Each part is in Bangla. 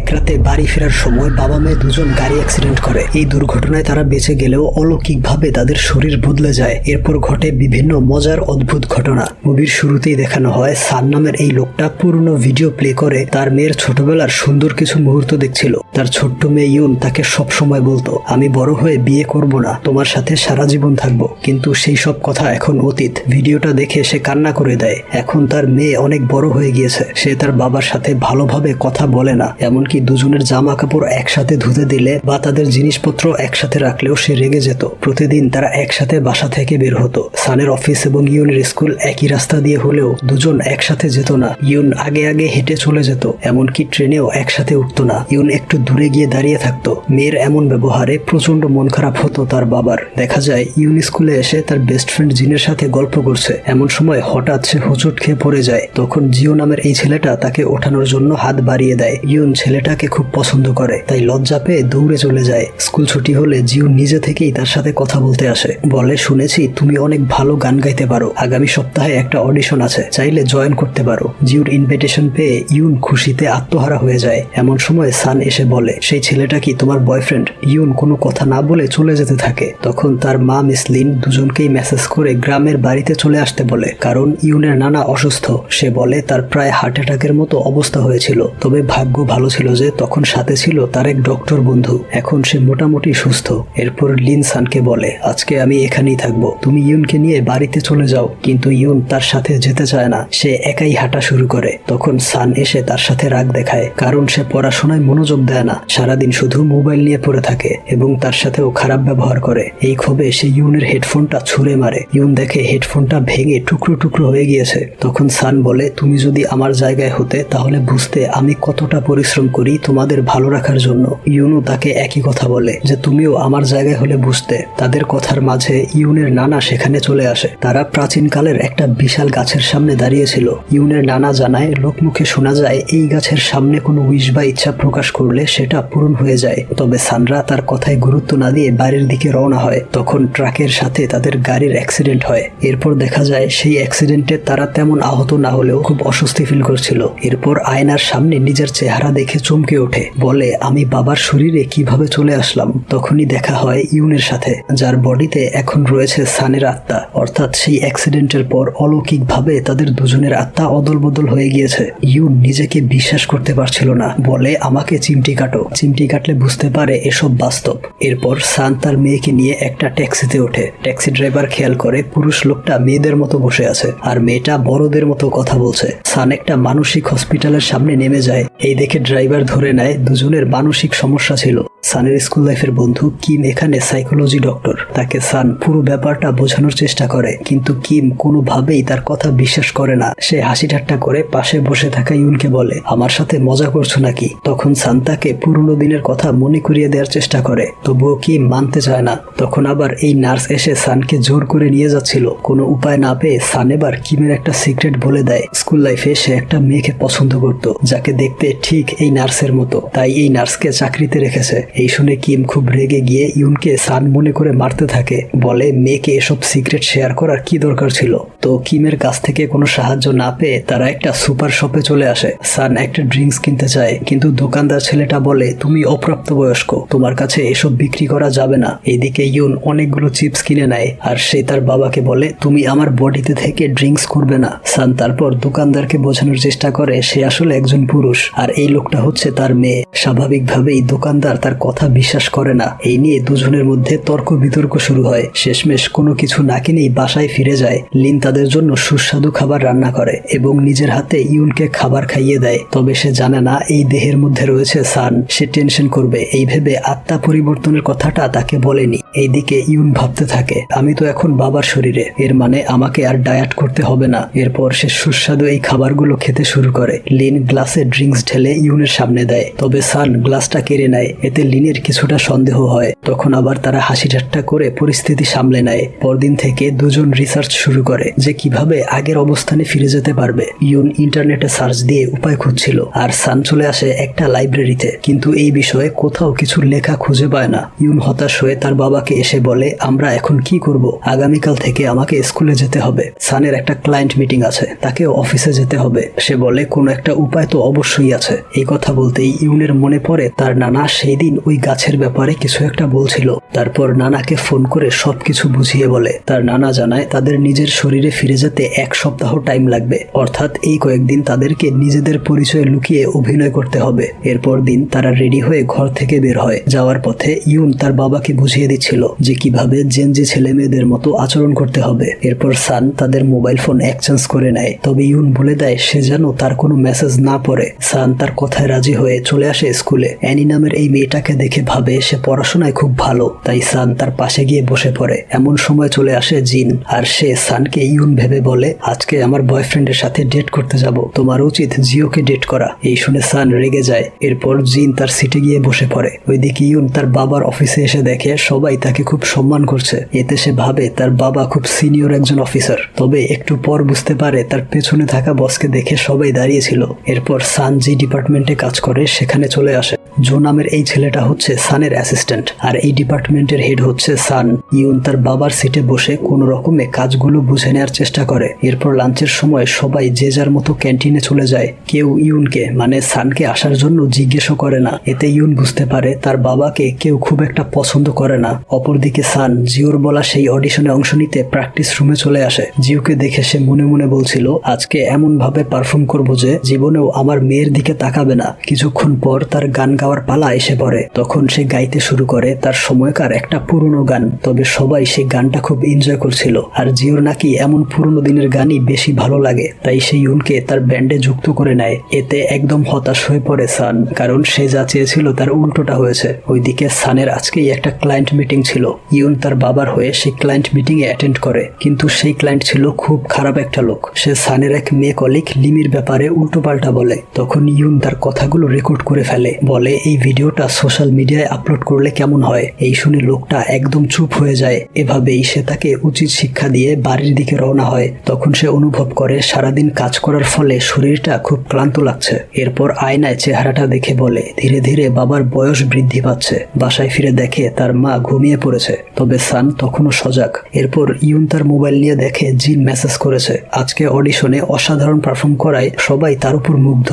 এক রাতে বাড়ি ফেরার সময় বাবা মেয়ে দুজন গাড়ি অ্যাক্সিডেন্ট করে। এই দুর্ঘটনায় তারা বেঁচে গেলেও অলৌকিকভাবে তাদের শরীর বদলে যায়। এরপর ঘটে বিভিন্ন মজার অদ্ভুত ঘটনা। মুভির শুরুতেই দেখানো হয়, সান নামের এই লোকটা পুরনো ভিডিও প্লে করে তার মেয়ের ছোটবেলার সুন্দর কিছু মুহূর্ত দেখছিল। তার ছোট্ট মেয়ে ইউন তাকে সব সময় বলতো, আমি বড় হয়ে বিয়ে করব না, তোমার সাথে সারা জীবন থাকব। কিন্তু সেই সব কথা এখন অতীত। ভিডিওটা দেখে সে কান্না করে দেয়। এখন তার মেয়ে অনেক বড় হয়ে গিয়েছে। সে তার বাবার সাথে ভালোভাবে কথা বলে না। এমনকি দুজনের জামা কাপড় একসাথে ধুতে দিলে বা তাদের জিনিসপত্র একসাথে রাখলেও সে রেগে যেত। প্রতিদিন তারা একসাথে বাসা থেকে বের হতো। সানের অফিস এবং ইউনের স্কুল একই রাস্তা দিয়ে হলেও দুজন একসাথে যেত না। ইউন আগে আগে হেঁটে চলে যেত, এমনকি ট্রেনেও একসাথে উঠতো না। ইউন একটু দূরে গিয়ে দাঁড়িয়ে থাকতো। মেয়ের এমন ব্যবহারে প্রচণ্ড মন খারাপ হতো তার বাবার। দেখা যায়, ইউন স্কুলে এসে তার বেস্ট ফ্রেন্ড জিনের সাথে গল্প করছে। এমন সময় হঠাৎ সে হোঁচট খেয়ে পড়ে যায়। তখন জিও নামের এই ছেলেটা তাকে ওঠানোর জন্য হাত বাড়িয়ে দেয়। ইউন ছেলেটাকে খুব পছন্দ করে, তাই লজ্জা পেয়ে দৌড়ে চলে যায়। স্কুল ছুটি হলে জিও নিজে থেকেই তার সাথে কথা বলতে আসে। বলে, শুনেছি তুমি অনেক ভালো গান গাইতে পারো। আগামী সপ্তাহে একটা অডিশন আছে, চাইলে জয়েন করতে পারো। জিওর ইনভিটেশন পেয়ে ইউন খুশিতে আত্মহারা হয়ে যায়। এমন সময় সান এসে বলে, সেই ছেলেটা কি তোমার বয়ফ্রেন্ড ইউন কোনো কথা না বলে চলে যেতে থাকে। তখন তার মা, মিস লিন, দুজনকেই মেসেজ করে গ্রামের বাড়িতে চলে আসতে বলে, কারণ ইউনের নানা অসুস্থ। সে বলে, তার প্রায় হার্ট অ্যাটাকের মতো অবস্থা হয়েছিল, তবে ভাগ্য ভালো ছিল যে তখন সাথে ছিল তার এক ডক্টর বন্ধু। এখন সে মোটামুটি সুস্থ। এরপর লিন সানকে বলে, আজকে আমি এখানেই থাকব। তুমি ইউনকে নিয়ে বাড়িতে চলে যাও। কিন্তু ইউন তার সাথে যেতে চায় না। সে একাই হাঁটা শুরু করে। তখন সান এসে তার সাথে রাগ দেখায়। কারণ সে পড়াশোনায় মনোযোগ দেয় না। সারাদিন শুধু মোবাইল নিয়ে পড়ে থাকে এবং তার সাথেও খারাপ ব্যবহার করে। এই ক্ষোভে সে ইউনের হেডফোনটা ছুঁড়ে মারে। ইউন দেখে হেডফোনটা ভেঙে টুকরো টুকরো হয়ে গিয়েছে। তখন সান বলে, তুমি যদি আমার জায়গায় হতে, তাহলে বুঝতে আমি কতটা পরিশ্রম করি তোমাদের ভালো রাখার জন্য। ইউনও তাকে একই কথা বলে যে, তুমিও আমার জায়গায় হলে বুঝতে, তাদের কথার মাঝে ইউনের নানা সেখানে চলে আসে। তারা প্রাচীনকালের একটা বিশাল গাছের সামনে দাঁড়িয়েছিল। ইউনের নানা জানায়, লোকমুখে শোনা যায়, এই গাছের সামনে কোনো উইশ বা ইচ্ছা প্রকাশ করলে সেটা পূরণ হয়ে যায়। তবে সানরা তার কথায় গুরুত্ব না দিয়ে বাড়ির দিকে রওনা হয়। তখন ট্রাকের সাথে তাদের গাড়ির অ্যাক্সিডেন্ট হয়। এরপর দেখা যায়, সেই অ্যাক্সিডেন্টে তারা তেমন আহত না হলেও খুব অস্বস্তি ফিল করছিল। এরপর আয়নার সামনে নিজের চেহারা দেখে চমকে ওঠে। বলে, আমি বাবার শরীরে কীভাবে চলে আসলাম? তখনই দেখা হয় ইউনের সাথে, যার বডিতে এখন রয়েছে সানের আত্মা। অর্থাৎ সেই অ্যাক্সিডেন্টের পর অলৌকিকভাবে তাদের দুজনের আত্মা অদল বদল হয়ে গিয়েছে। ইউন নিজেকে বিশ্বাস করতে পারছিল না। বলে, আমাকে চিমটি কাটো। চিমটি কাটলে বুঝতে পারে এসব বাস্তব। এরপর সান তার মেয়েকে নিয়ে একটা ট্যাক্সিতে ওঠে। ট্যাক্সি ড্রাইভার খেয়াল করে, পুরুষ লোকটা মেয়েদের মতো বসে আছে, আর মেয়েটা বড়দের মতো কথা বলছে। সান একটা মানসিক হসপিটালের সামনে নেমে যায়। এই দেখে ড্রাইভার ধরে নেয়, দুজনের মানসিক সমস্যা ছিল। সানের স্কুল লাইফের বন্ধু কিম এখানে সাইকোলজি ডক্টর। তাকে সান পুরো ব্যাপারটা বোঝানোর চেষ্টা করে, কিন্তু কিম কোনোভাবেই তার কথা বিশ্বাস করে না। সে হাসি ঠাট্টা করে পাশে বসে থাকা ইউনকে বলে, আমার সাথে মজা করছ নাকি? তখন সান তাকে পুরনো দিনের কথা মনে করিয়ে দেওয়ার চেষ্টা করে। তবুও কিম মানতে চায় না। তখন আবার এই নার্স এসে সানকে জোর করে নিয়ে যাচ্ছিল। কোনো উপায় না পেয়ে সান এবার কিমের একটা সিক্রেট বলে দেয়। স্কুল লাইফে সে একটা মেয়েকে পছন্দ করত, যাকে দেখতে ঠিক এই নার্সের মতো। তাই এই নার্সকে চাকরিতে রেখেছে। এই শুনে কিম খুব রেগে গিয়ে ইউনকে সান মনে করে মারতে থাকে। বলে, মেয়েকে এসব সিক্রেট শেয়ার করার কি দরকার ছিল? তো কিমের কাছ থেকে কোনো সাহায্য না পেয়ে তারা একটা সুপার শপে চলে আসে। সান একটা ড্রিঙ্কস কিনতে চায় কিন্তু দোকানদার ছেলেটা বলে, তুমি অপ্রাপ্তবয়স্ক। তোমার কাছে এসব বিক্রি করা যাবে না। এদিকে ইউন অনেকগুলো চিপস কিনে নেয় আর সে তার বাবাকে বলে, তুমি আমার বডিতে থেকে ড্রিঙ্কস করবে না। সান তারপর দোকানদারকে বোঝানোর চেষ্টা করে, সে আসলে একজন পুরুষ। আর এই লোকটা হচ্ছে তার মেয়ে। স্বাভাবিকভাবেই দোকানদার তার কথা বিশ্বাস করে না। এই নিয়ে দুজনের মধ্যে তর্ক বিতর্ক শুরু হয়। শেষমেশ কোনো কিছু না কিনেই বাসায় ফিরে যায়। লিন তাদের জন্য সুস্বাদু খাবার রান্না করে এবং নিজের হাতে ইউনকে খাবার খাইয়ে দেয়। তবে সে জানে না এই দেহের মধ্যে রয়েছে সান। সে টেনশন করবে। এই ভেবে আত্মা পরিবর্তনের কথাটা তাকে বলেনি। এইদিকে ইউন ভাবতে থাকে, আমি তো এখন বাবার শরীরে। এর মানে আমাকে আর ডায়াট করতে হবে না। এরপর সে সুস্বাদু এই খাবারগুলো খেতে শুরু করে। লিন গ্লাসে ড্রিঙ্কস ঢেলে ইউনের সামনে দেয়। তবে সান গ্লাসটা কেড়ে নেয়, এতে লিনের কিছুটা সন্দেহ হয়। তখন আবার তারা হাসি ঠাট্টা করে পরিস্থিতি সামলে নেয়। পরদিন থেকে দুজন রিসার্চ শুরু করে যে কীভাবে আগের অবস্থানে ফিরে যেতে পারবে। ইউন ইন্টারনেটে সার্চ দিয়ে উপায় খুঁজছিল, আর সান চলে আসে একটা লাইব্রেরিতে। কিন্তু এই বিষয়ে কোথাও কিছু লেখা খুঁজে পায় না। ইউন হতাশ হয়ে তার বাবাকে এসে বলে, আমরা এখন কি করব? আগামীকাল থেকে আমাকে স্কুলে যেতে হবে। সানের একটা ক্লায়েন্ট মিটিং আছে তাকে অফিসে যেতে হবে। সে বলে, কোনো একটা উপায় তো অবশ্যই আছে এই কথা বলতেই ইউনের মনে পড়ে তার নানা সেই দিন ওই গাছের ব্যাপারে কিছু একটা বলছিল। তারপর নানাকে ফোন করে সবকিছু বুঝিয়ে বলে। তার নানা জানায় তাদের নিজের শরীরে ফিরে যেতে এক সপ্তাহ টাইম লাগবে। অর্থাৎ এই কয়েকদিন তাদেরকে নিজেদের পরিচয় লুকিয়ে অভিনয় করতে হবে। এরপর দিন তারা রেডি হয়ে ঘর থেকে বের হয়। যাওয়ার পথে ইউন তার বাবাকে বুঝিয়ে দিচ্ছিল যে কীভাবে জেনজি ছেলে মেয়েদের মতো আচরণ করতে হবে। এরপর সান তাদের মোবাইল ফোন এক্সচেঞ্জ করে নেয়। তবে ইউন বলে দেয় সে যেন তার কোনো মেসেজ না পড়ে। সান তার কথায় রাজি হয়ে চলে আসে স্কুলে। অ্যানি নামের এই মেয়েটাকে দেখে ভাবে সে পড়াশোনায় খুব ভালো। তাই সান তার পাশে গিয়ে বসে পড়ে। এমন সময় চলে আসে জিন। আর সে সানকে ইউন ভেবে বলে, আজকে আমার বয়ফ্রেন্ডের সাথে ডেট করতে যাব। তোমার উচিত জিওকে ডেট করা। এই শুনে সান রেগে যায়। এরপর জিন তার সিটে গিয়ে বসে পড়ে। ওইদিকে ইউন তার বাবার অফিসে এসে দেখে সবাই তাকে খুব সম্মান করছে। এতে সে ভাবে তার বাবা খুব সিনিয়র একজন অফিসার। তবে একটু পর বুঝতে পারে তার পেছনে থাকা বসকে দেখে সবাই দাঁড়িয়েছিল এরপর সান যে ডিপার্টমেন্টে কাজ করে সেখানে চলে আসে। জো নামের এই ছেলেটা হচ্ছে সানের অ্যাসিস্ট্যান্ট আর এই ডিপার্টমেন্টের হেড হচ্ছে সান। ইউন তার বাবার সিটে বসে কোনো রকমে কাজগুলো বুঝে নেওয়ার চেষ্টা করে। এরপর লাঞ্চের সময় সবাই যে যার মতো ক্যান্টিনে চলে যায়। কেউ ইউনকে মানে সানকে আসার জন্য জিজ্ঞেসও করে না। এতে ইউন বুঝতে পারে তার বাবাকে কেউ খুব একটা পছন্দ করে না। অপরদিকে সান জিওর বলা সেই অডিশনে অংশ নিতে প্র্যাকটিস রুমে চলে আসে। জিওকে দেখে সে মনে মনে বলছিল, আজকে এমন ভাবে পারফর্ম করব যে, জীবনেও আমার মেয়ের দিকে তাকাবে না। কিছুক্ষণ পর তার গান গাওয়ার পালা এসে পড়ে। তখন সে গাইতে শুরু করে তার সময়কার একটা পুরনো গান। তবে সবাই সেই গানটা খুব এনজয় করছিল। আর জিওর নাকি এমন পুরনো দিনের গানই বেশি ভালো লাগে। তাই সে ইউনকে তার ব্যান্ডে যুক্ত করে নেয়। এতে একদম হতাশ হয়ে পড়ে সান। কারণ সে যা চেয়েছিল তার উল্টোটা হয়েছে। ওইদিকে সানের আজকেই একটা ক্লায়েন্ট মিটিং ছিল। ইউন তার বাবার হয়ে সেই ক্লায়েন্ট মিটিং এ অ্যাটেন্ড করে। কিন্তু সেই ক্লায়েন্ট ছিল খুব খারাপ একটা লোক। সে সানের এক মেয়ে কলিক লিমির ব্যাপারে উল্টোপাল্টা বলে। তখন ইউন তার কথাগুলো রেকর্ড করে ফেলে, বলে এই ভিডিওটা সোশ্যাল মিডিয়ায় আপলোড করলে কেমন হয়? এই শুনে লোকটা একদম চুপ হয়ে যায়। এভাবেই সে তাকে উচিত শিক্ষা দিয়ে বাড়ির দিকে রওনা হয়। তখন সে অনুভব করে সারাদিন কাজ করার ফলে শরীরটা খুব ক্লান্ত লাগছে। এরপর আয়নায় চেহারাটা দেখে বলে, ধীরে ধীরে বাবার বয়স বৃদ্ধি পাচ্ছে। বাসায় ফিরে দেখে তার মা ঘুমিয়ে পড়েছে। তবে সান তখনও সজাগ। এরপর ইউন তার মোবাইল নিয়ে দেখে জিন মেসেজ করেছে। আজকে অডিশনে অসাধারণ পারফর্ম করায় সবাই তার উপর মুগ্ধ।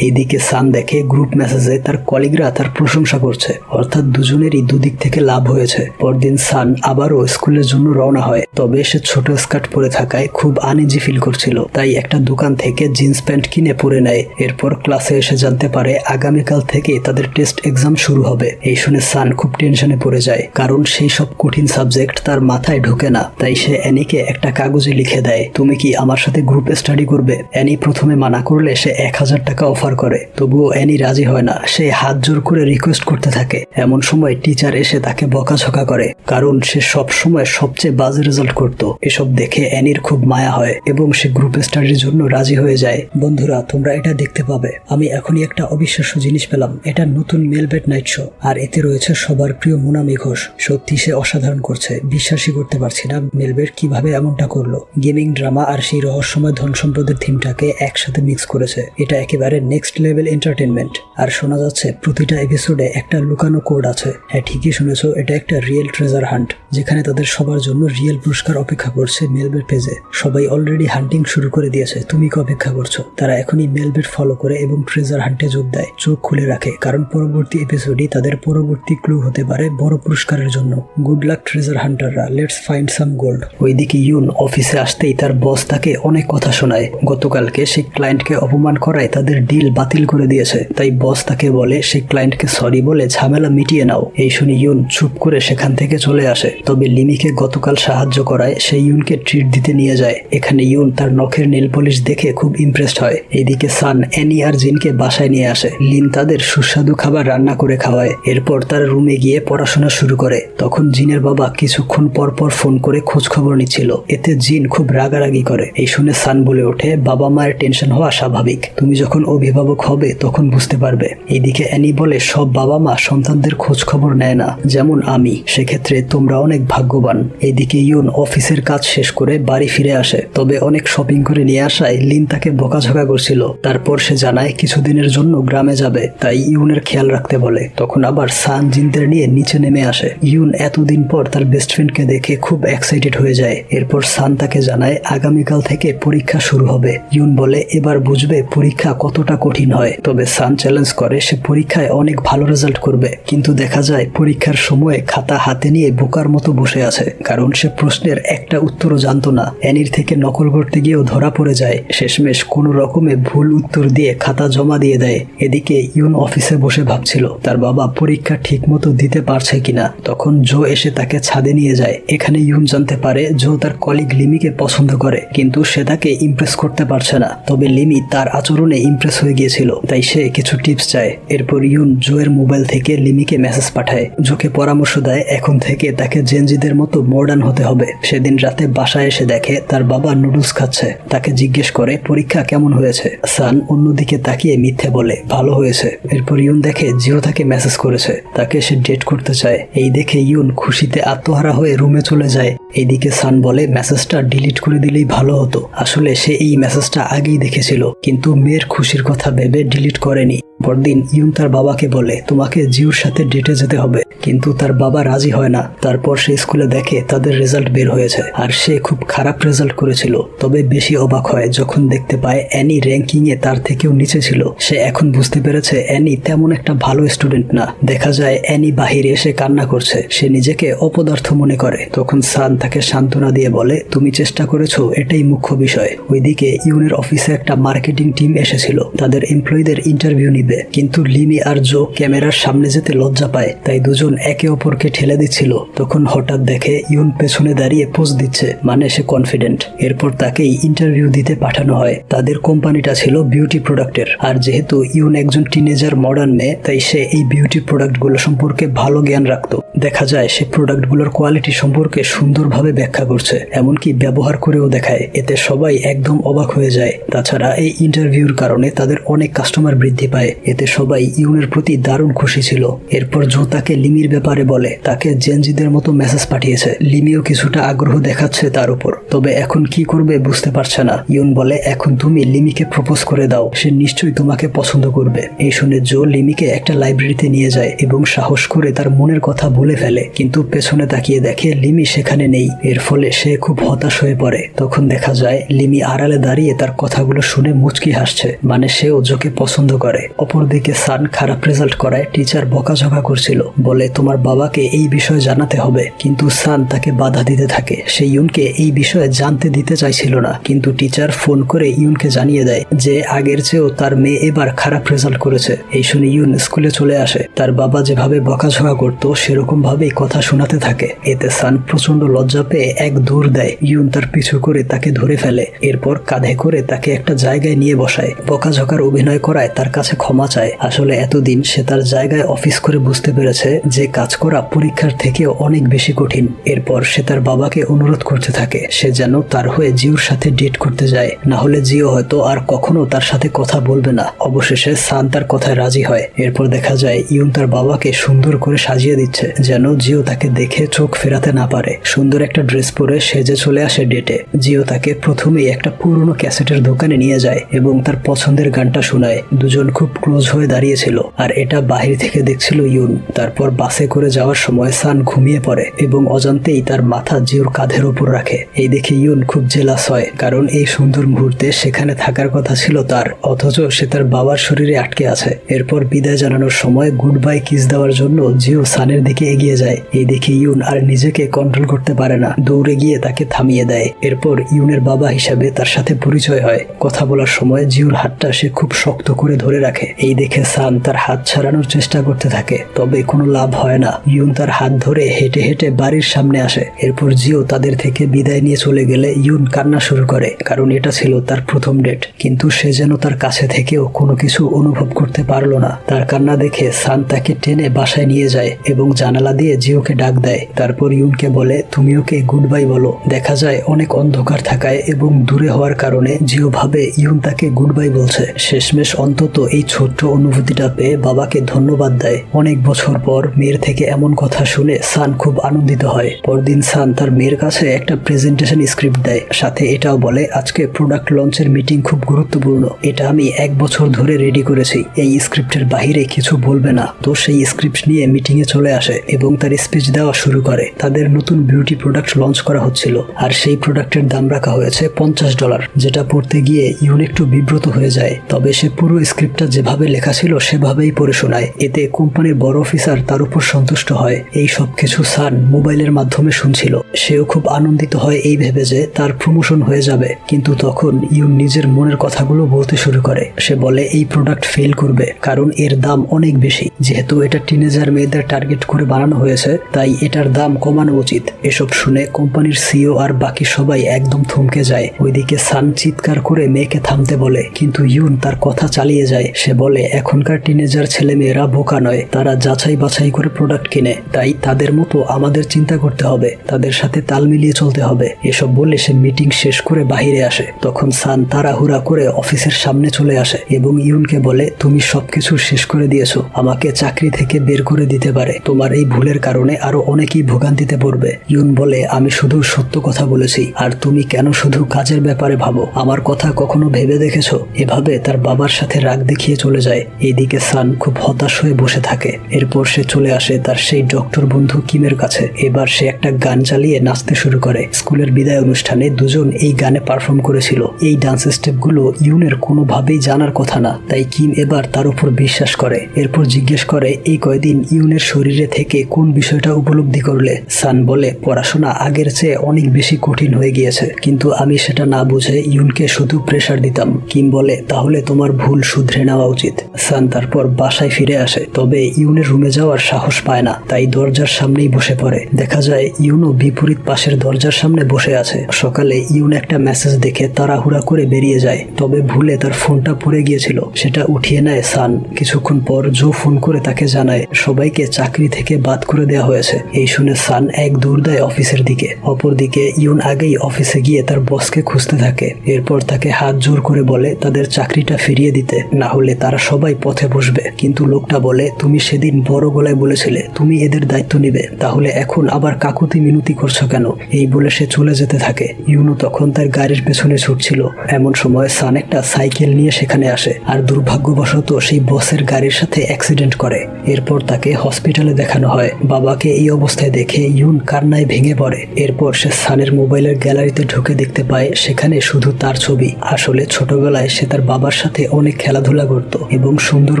এইদিকে সান দেখে গ্রুপ মেসেজে তার কলিগরা তার প্রশংসা করছে। অর্থাৎ দুজনেরই দুদিক থেকে লাভ হয়েছে। পরদিন সান আবারও স্কুলের জন্য রওনা হয়। তবে সে ছোট স্কার্ট পরে থাকায় খুব আনইজি ফিল করছিল। তাই একটা দোকান থেকে জিন্স প্যান্ট কিনে পরে নেয়। এরপর ক্লাসে এসে জানতে পারে আগামীকাল থেকে তাদের টেস্ট এক্সাম শুরু হবে। এই শুনে সান খুব টেনশনে পড়ে যায়। কারণ সেই সব কঠিন সাবজেক্ট তার মাথায় ঢোকে না। তাই সে অ্যানিকে একটা কাগজে লিখে দেয়, তুমি কি আমার সাথে গ্রুপে স্টাডি করবে? অ্যানি প্রথমে মানা করলে সে এক হাজার টাকা অফার করে। তবুও অ্যানি রাজি হয় না। সে হাত জোর করে রিকোয়েস্ট করতে থাকে। এমন সময় টিচার এসে তাকে বকাঝকা করে, কারণ সে সব সময় সবচেয়ে বাজে রেজাল্ট করত। এসব দেখে অ্যানির খুব মায়া হয় এবং সে গ্রুপ স্টাডির জন্য রাজি হয়ে যায়। বন্ধুরা, তোমরা এটা দেখতে পাবে। আমি এখনই একটা অবিশ্বাস্য জিনিস পেলাম। এটা নতুন মেলবেট নাইট শো আর এতে রয়েছে সবার প্রিয় মোনামি ঘোষ সত্যি সে অসাধারণ করছে। বিশ্বাসই করতে পারছি না মেলবেট কীভাবে এমনটা করল। গেমিং ড্রামা আর সেই রহস্যময় ধন সম্পদের থিমটাকে একসাথে মিক্স করেছে। এটা একেবারে নেক্সট লেভেল এন্টারটেনমেন্ট আর শোনা যাচ্ছে, প্রতিটা এপিসোডে একটা লুকানো কোড আছে। হ্যাঁ ঠিকই শুনেছো, এটা একটা রিয়েল ট্রেজার হান্ট যেখানে তাদের সবার জন্য রিয়েল পুরস্কার অপেক্ষা করছে মেলবেট পেজে সবাই অলরেডি হান্টিং শুরু করে দিয়েছে, তুমি কি অপেক্ষা করছ? তারা এখনই মেলবেট ফলো করে এবং ট্রেজার হান্টে যোগ দেয়, চোখ খুলে রাখে, কারণ পরবর্তী এপিসোডই তাদের পরবর্তী ক্লু হতে পারে বড় পুরস্কারের জন্য। গুড লাক ট্রেজার হান্টাররা লেটস ফাইন্ড সাম গোল্ড ওইদিকে ইউন অফিসে আসতেই তার বস তাকে অনেক কথা শোনায়। গতকালকে সেই ক্লায়েন্টকে অপমান করায় তাদের ডিল বাতিল করে দিয়েছে। তাই বস তাকে বলে সেই ক্লায়েন্টকে সরি বলে ঝামেলা মিটিয়ে নাও। এই শুনে ইউন চুপ করে সেখান থেকে চলে আসে। তবে লিমিকে গতকাল সাহায্য করায় সে ইউনকে ট্রিট দিতে নিয়ে যায়। এখানে ইউন তার নখের নেল পলিশ দেখে খুব ইমপ্রেসড হয়। এইদিকে সান অ্যানি আর জিনকে বাসায় নিয়ে আসে। লিন তাদের সুস্বাদু খাবার রান্না করে খাওয়ায়। এরপর তার রুমে গিয়ে পড়াশোনা শুরু করে। তখন জিনের বাবা কিছুক্ষণ পর পর ফোন করে খোঁজ খবর নিচ্ছিল। এতে জিন খুব রাগারাগি করে। এই শুনে সান বলে ওঠে, বাবা মায়ের টেনশন হওয়া স্বাভাবিক। তুমি যখন অভিভাবক হবে, তখন বুঝতে পারবে। এদিকে অ্যানি বলে, সব বাবা মা সন্তানদের খোঁজ খবর নেয় না। যেমন আমি, সেক্ষেত্রে তোমরা অনেক ভাগ্যবান। এদিকে ইউন অফিসের কাজ শেষ করে বাড়ি ফিরে আসে। তবে অনেক শপিং করে নিয়ে আসায় লিন তাকে বকাঝকা করছিল। তারপর সে জানায়, কিছুদিনের জন্য গ্রামে যাবে, তাই ইউনের খেয়াল রাখতে বলে। তখন আবার সান জিনদের নিয়ে নিচে নেমে আসে। ইউন এতদিন পর তার বেস্ট ফ্রেন্ডকে দেখে খুব এক্সাইটেড হয়ে যায়। এরপর সান তাকে জানায়, আগামীকাল থেকে পরীক্ষা শুরু হবে। ইউন বলে, এবার বুঝবে পরীক্ষা কতটা কঠিন। হয়। তবে সান চ্যালেঞ্জ করে, সে পরীক্ষায় অনেক ভালো রেজাল্ট করবে। কিন্তু দেখা যায়, পরীক্ষার সময় খাতা হাতে নিয়ে বোকার মতো বসে আছে। কারণ সে প্রশ্নের একটা উত্তরও জানতো না। অ্যানির থেকে নকল করতে গিয়েও ধরা পড়ে যায়। শেষমেশ কোনো রকমে ভুল উত্তর দিয়ে খাতা জমা দিয়ে দেয়। এদিকে ইউন অফিসে বসে ভাবছিল, তার বাবা পরীক্ষা ঠিক মতো দিতে পারছে কিনা। তখন জো এসে তাকে ছাদে নিয়ে যায়। এখানে ইউন জানতে পারে, জো তার কলিগ লিমিকে পছন্দ করে। কিন্তু সে তাকে ইমপ্রেস করতে পারছে না। তবে লিমি তার আচরণে ইমপ্রেস হয়ে গিয়েছিল তাই সে কিছু টিপস চায়। এরপর ইউন জোয়ের মোবাইল থেকে লিমিকে মেসেজ পাঠায়। জোকে পরামর্শ দেয়, এখন থেকে তাকে জেনজিদের মতো মডার্ন হতে হবে। সেদিন রাতে বাসায় এসে দেখে তার বাবা নুডলস খাচ্ছে। তাকে জিজ্ঞেস করে, পরীক্ষা কেমন হয়েছে? সান অন্যদিকে তাকিয়ে মিথ্যে বলে, ভালো হয়েছে। এরপর ইউন দেখে জিও তাকে মেসেজ করেছে। তাকে সে ডেট করতে চায়। এই দেখে ইউন খুশিতে আত্মহারা হয়ে রুমে চলে যায়। এইদিকে সান বলে, মেসেজটা ডিলিট করে দিলেই ভালো হতো। আসলে সে এই মেসেজটা আগেই দেখেছিল। কিন্তু মেয়ের খুশির কথা ভেবে ডিলিট করেনি। পরদিন ইউন তার বাবাকে বলে, তোমাকে জিউর সাথে ডেটে যেতে হবে। কিন্তু তার বাবা রাজি হয় না। তারপর সে স্কুলে দেখে তাদের রেজাল্ট বের হয়েছে আর সে খুব খারাপ রেজাল্ট করেছিল। তবে বেশি অবাক হয় যখন দেখতে পায় অ্যানি র্যাঙ্কিং এ তার থেকেও নিচে ছিল। সে এখন বুঝতে পেরেছে অ্যানি তেমন একটা ভালো স্টুডেন্ট না। দেখা যায় অ্যানি বাহিরে এসে কান্না করছে। সে নিজেকে অপদার্থ মনে করে। তখন সান তাকে সান্ত্বনা দিয়ে বলে, তুমি চেষ্টা করেছ, এটাই মুখ্য বিষয়। ওইদিকে ইউনের অফিসে একটা মার্কেটিং টিম এসেছিল। তাদের এমপ্লয়ীদের ইন্টারভিউ নিবে। কিন্তু লিমি আর জো ক্যামেরার সামনে যেতে লজ্জা পায়, তাই দুজন একে অপরকে ঠেলে দিচ্ছিল। তখন হঠাৎ দেখে ইউন পেছনে দাঁড়িয়ে পোজ দিচ্ছে মানে সে কনফিডেন্ট এরপর তাকেই ইন্টারভিউ দিতে পাঠানো হয়। তাদের কোম্পানিটা ছিল বিউটি প্রোডাক্টের আর যেহেতু ইউন একজন টিনেজার মডার্ন মেয়ে, তাই সে এই বিউটি প্রোডাক্টগুলো সম্পর্কে ভালো জ্ঞান রাখতো। দেখা যায় সে প্রোডাক্টগুলোর কোয়ালিটি সম্পর্কে সুন্দরভাবে ব্যাখ্যা করছে, এমনকি ব্যবহার করেও দেখায়। এতে সবাই একদম অবাক হয়ে যায়। তাছাড়া এই ইন্টারভিউর কারণে তাদের অনেক কাস্টমার বৃদ্ধি পায়। এতে সবাই ইউনের প্রতি দারুণ খুশি ছিল। এরপর জো তাকে লিমির ব্যাপারে বলে। তাকে জেনজিদের মতো মেসেজ পাঠিয়েছে। লিমিও কিছুটা আগ্রহ দেখাচ্ছে তার উপর। তবে এখন কি করবে বুঝতে পারছে না। ইউন বলে, এখন তুমি লিমিকে প্রপোজ করে দাও। সে নিশ্চয়ই তোমাকে পছন্দ করবে। এই শুনে জো লিমিকে একটা লাইব্রেরিতে নিয়ে যায় এবং সাহস করে তার মনের কথা বলে ফেলে। কিন্তু পেছনে তাকিয়ে দেখে লিমি সেখানে নেই। এর ফলে সে খুব হতাশ হয়ে পড়ে। তখন দেখা যায়, লিমি আড়ালে দাঁড়িয়ে তার কথাগুলো শুনে মুচকি হাসছে। মানে সেও জোকে পছন্দ করে। অপরদিকে সান খারাপ রেজাল্ট করায় টিচার বকাঝকা করছিল, বলে তোমার বাবাকে এই বিষয়ে জানাতে হবে। কিন্তু সান তাকে বাধা দিতে থাকে। সে ইউনকে এই বিষয়ে জানতে দিতে চাইছিল না, কিন্তু টিচার ফোন করে ইউনকে জানিয়ে দেয় যে আগের চেয়েও তার মেয়ে এবার খারাপ রেজাল্ট করেছে। এই শুনে ইউন স্কুলে চলে আসে। তার বাবা যেভাবে বকাঝকা করতো, সেরকম ভাবেই কথা শোনাতে থাকে। এতে সান প্রচণ্ড লজ্জা পেয়ে এক দূর দেয়। ইউন তার পিছু করে তাকে ধরে ফেলে। এরপর কাঁধে করে তাকে একটা জায়গায় নিয়ে বসায়। বকাঝকার অভিনয় করায় তার কাছে ক্ষমা চায়। আসলে এতদিন সে তার জায়গায় অফিস করে বুঝতে পেরেছে যে কাজ করা পরীক্ষার থেকেও অনেক বেশি কঠিন। এরপর সে তার বাবাকে অনুরোধ করতে থাকে। সে যেন তার হয়ে জিওর সাথে ডেট করতে যায়। না হলে জিও হয়তো আর কখনো তার সাথে কথা বলবে না। অবশেষে সান তার কথায় রাজি হয়। এরপর দেখা যায় ইউন তার বাবাকে সুন্দর করে সাজিয়ে দিচ্ছে, যেন জিও তাকে দেখে চোখ ফেরাতে না পারে। সুন্দর একটা ড্রেস পরে সেজে চলে আসে ডেটে। জিও তাকে প্রথমেই একটা পুরনো ক্যাসেটের দোকানে নিয়ে যায় এবং তার পছন্দের গানটা শোনায়। দুজন খুব ক্লোজ হয়ে দাঁড়িয়েছিল আর এটা বাহির থেকে দেখছিল ইউন। তারপর বাসে করে যাওয়ার সময় সান ঘুমিয়ে পড়ে এবং অজান্তেই তার মাথা জিওর কাঁধের উপর রাখে। এই দেখে ইউন খুব জেলাস হয়, কারণ এই সুন্দর মুহূর্তে সেখানে থাকার কথা ছিল তার, অথচ সে তার বাবার শরীরে আটকে আছে। এরপর বিদায় জানানোর সময় গুড বাই কিস দেওয়ার জন্য জিও সানের দিকে এগিয়ে যায়। এই দেখে ইউন আর নিজেকে কন্ট্রোল করতে পারে না। দৌড়ে গিয়ে তাকে থামিয়ে দেয়। এরপর ইউনের বাবা হিসাবে তার সাথে পরিচয় হয়। কথা বলার সময় জিওর হাতটা সে খুব শক্ত করে ধরে রাখে। এই দেখে সান তার হাত ছাড়ানোর চেষ্টা করতে থাকে, তবে কোনো লাভ হয় না। ইউন তার হাত ধরে হেঁটে হেঁটে বাড়ির সামনে আসে। এরপর জিও তাদের থেকে বিদায় নিয়ে চলে গেলে ইউন কান্না শুরু করে, কারণ এটা ছিল তার প্রথম ডেট। কিন্তু সে যেন তার কাছে থেকেও কোনো কিছু অনুভব করতে পারল না। তার কান্না দেখে সান তাকে টেনে বাসায় নিয়ে যায় এবং জানালা দিয়ে জিওকে ডাক দেয়। তারপর ইউনকে বলে, তুমি ওকে গুড বাই বলো। দেখা যায় অনেক অন্ধকার থাকায় এবং দূরে হওয়ার কারণে জিও ভাবে ইউন তাকে গুড বাই বলছে। শেষমেশ অন্তত এই ছোট্ট অনুভূতিটা পেয়ে বাবাকে ধন্যবাদ দেয়। অনেক বছর পর মেয়ের থেকে এমন কথা শুনে সান খুব আনন্দিত হয়। পরদিন সান তার মেয়ের কাছে একটা প্রেজেন্টেশন স্ক্রিপ্ট দেয়। সাথে এটাও বলে, আজকে প্রোডাক্ট লঞ্চের মিটিং খুব গুরুত্বপূর্ণ। এটা আমি এক বছর ধরে রেডি করেছি। এই স্ক্রিপ্টের বাহিরে কিছু বলবে না। তো সেই স্ক্রিপ্ট নিয়ে মিটিং এ চলে আসে এবং তার স্পিচ দেওয়া শুরু করে। তাদের নতুন বিউটি প্রোডাক্ট লঞ্চ করা হচ্ছিল। আর সেই প্রোডাক্টের দাম রাখা হয়েছে পঞ্চাশ ডলার যেটা পড়তে গিয়ে ইউন একটু বিব্রত হয়ে যায়। তবে সে পুরো স্ক্রিপ্টটা যেভাবে লেখা ছিল, সেভাবেই পড়ে শোনায়। এতে কোম্পানির বড় অফিসার তার উপর সন্তুষ্ট হয়। এই সব কিছু সান মোবাইলের মাধ্যমে শুনছিল। সেও খুব আনন্দিত হয় এই ভেবে যে তার প্রমোশন হয়ে যাবে। কিন্তু তখন ইউন নিজের মনের কথাগুলো বলতে শুরু করে। সে বলে, এই প্রোডাক্ট ফেল করবে, কারণ এর দাম অনেক বেশি। যেহেতু এটা টিনেজার মেয়েদের টার্গেট করে বানানো হয়েছে, তাই এটার দাম কমানো উচিত। এসব শুনে কোম্পানির সিও আর বাকি সবাই একদম থমকে যায়। ওইদিকে সান চিৎকার করে মেয়েকে থামতে বলে, কিন্তু ইউন তার কথা চালিয়ে যায়। সে বলে, এখনকার টিনেজার ছেলে মেয়েরা বোকা নয়। তারা যাচাই বাছাই করে প্রোডাক্ট কিনে। তাই তাদের মতো আমাদের চিন্তা করতে হবে। তাদের সাথে তাল মিলিয়ে চলতে হবে। এসব বলে সে মিটিং শেষ করে বাহিরে আসে। তখন সান তাড়াহুড়া করে অফিসের সামনে চলে আসে এবং ইউনকে বলে, তুমি সবকিছু শেষ করে দিয়েছ। আমাকে চাকরি থেকে বের করে দিতে পারে। তোমার এই ভুলের কারণে আরও অনেকেই ভোগান্তিতে পড়বে। ইউন বলে, আমি শুধু সত্য কথা বলেছি। আর তুমি কেন শুধু কাজের ব্যাপারে ভাবো? আমার কথা কখনো ভেবে দেখেছ? এভাবে তার বাবার সাথে রাগ দেখিয়ে চলে যায়। এইদিকে সান খুব হতাশ হয়ে বসে থাকে। এরপর সে চলে আসে তার সেই ডক্টর বন্ধু কিমের কাছে। এবার সে একটা গান চালিয়ে নাচতে শুরু করে। স্কুলের বিদায় অনুষ্ঠানে দুজন এই গানে পারফর্ম করেছিল। এই ডান্স স্টেপগুলো ইউনের কোনোভাবেই জানার কথা না। তাই কিম এবার তার উপর বিশ্বাস করে। এরপর জিজ্ঞেস করে, এই কয়দিন ইউনের শরীরে থেকে কোন বিষয়টা উপলব্ধি করলে? সান বলে, পড়াশোনা আগের চেয়ে অনেক বেশি কঠিন হয়ে গিয়েছে। কিন্তু আমি সেটা না বুঝে ইউনকে শুধু প্রেশার দিতাম। কিম বলে, তাহলে তোমার ভুল শুধরে নেওয়া উচিত। সান তারপর বাসায় ফিরে আসে, তবে ইউনের রুমে যাওয়ার সাহস পায় না, তাই দরজার সামনেই বসে পড়ে। দেখা যায়, ইউনও বিপরীত পাশের দরজার সামনে বসে আছে। সকালে ইউন একটা মেসেজ দেখে তাড়াহুড়া করে বেরিয়ে যায়, তবে ভুলে তার ফোনটা পড়ে গিয়েছিল। সেটা উঠিয়ে নেয় সান। কিছুক্ষণ পর জো ফোন করে তাকে জানায়, সবাইকে চাকরি থেকে বাদ করে দেওয়া হয়েছে। এই শুনে সান এক দূর দেয় অফিসের দিকে। অপরদিকে ইউন আগেই অফিসে গিয়ে তার বসকে খুঁজতে থাকে। এরপর তাকে হাত জোর করে বলে, তাদের চাকরিটা ফিরিয়ে দিতে, না হলে তারা সবাই পথে বসবে। কিন্তু লোকটা বলে, তুমি সেদিন বড় গলায় বলেছিলে, তুমি এদের দায়িত্ব নিবে। তাহলে এখন আবার কাকুতি মিনতি করছ কেন? এই বলে সে চলে যেতে থাকে। ইউনু তখন তার গাড়ির পেছনে ছুটছিল। এমন সময় সান একটা সাইকেল নিয়ে সেখানে আসে আর দুর্ভাগ্যবশত সেই বসের গাড়ির সাথে অ্যাক্সিডেন্ট করে। এরপর তাকে হসপিটালে দেখানো হয়। বাবাকে এই অবস্থায় দেখে ইউন কান্নায় ভেঙে পড়ে। এরপর সে সানের মোবাইলের গ্যালারিতে ঢুকে দেখতে পায়, সেখানে শুধু তার ছবি। আসলে ছোটবেলায় সে তার বাবার সাথে অনেক খেলাধুলা করত। এবং সুন্দর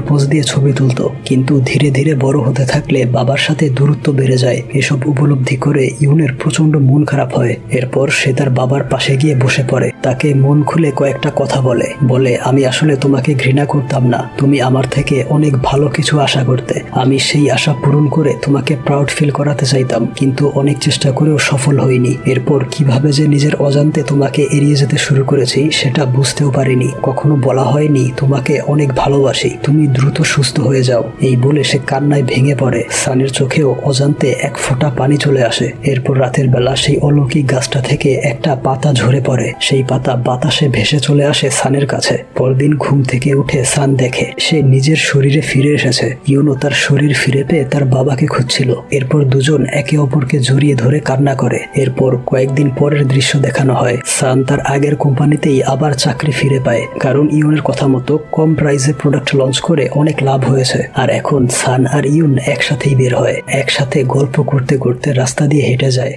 পোজ দিয়ে ছবি তুলত। কিন্তু ধীরে ধীরে বড় হতে থাকলে বাবার সাথে দূরত্ব বেড়ে যায়। এসব উপলব্ধি করে ইউনের প্রচণ্ড মন খারাপ হয়। এরপর সে তার বাবার পাশে গিয়ে বসে পড়ে। তাকে মন খুলে কয়েকটা কথা বলে। বলে, আমি আসলে তোমাকে ঘৃণা করতাম না। তুমি আমার থেকে অনেক ভালো কিছু আশা করতে। আমি সেই আশা পূরণ করে তোমাকে প্রাউড ফিল করাতে চাইতাম। কিন্তু অনেক চেষ্টা করেও সফল হইনি। এরপর কীভাবে যে নিজের অজান্তে তোমাকে এড়িয়ে যেতে শুরু করেছি, সেটা বুঝতেও পারিনি। কখনো বলা হয়নি, তোমাকে অনেক ভালোবাসি। তুমি দ্রুত সুস্থ হয়ে যাও। এই বলে সে কান্নায় ভেঙে পড়ে। সানের চোখেও অজান্তে এক ফোঁটা পানি চলে আসে। এরপর রাতের বেলা সেই অলৌকিক গাছটা থেকে একটা পাতা ঝরে পড়ে। সেই পাতা বাতাসে ভেসে চলে আসে সানের কাছে। পরদিন ঘুম থেকে উঠে সান দেখে সে নিজের শরীরে ফিরে এসেছে। ইউনো তার শরীর ফিরে পেয়ে তার বাবাকে খুঁজছিল। এরপর দুজন একে অপরকে জড়িয়ে ধরে কান্না করে। এরপর কয়েকদিন পরের দৃশ্য দেখানো হয়। সান তার আগের কোম্পানিতেই আবার চাকরি ফিরে পায়। কারণ ইউনের কথা মতো কম প্রাইসে প্রোডাক্ট লঞ্চ করে অনেক লাভ হয়েছে। আর এখন সান আর ইউন একসাথেই বের হয়। একসাথে গল্প করতে করতে রাস্তা দিয়ে হেঁটে যায়।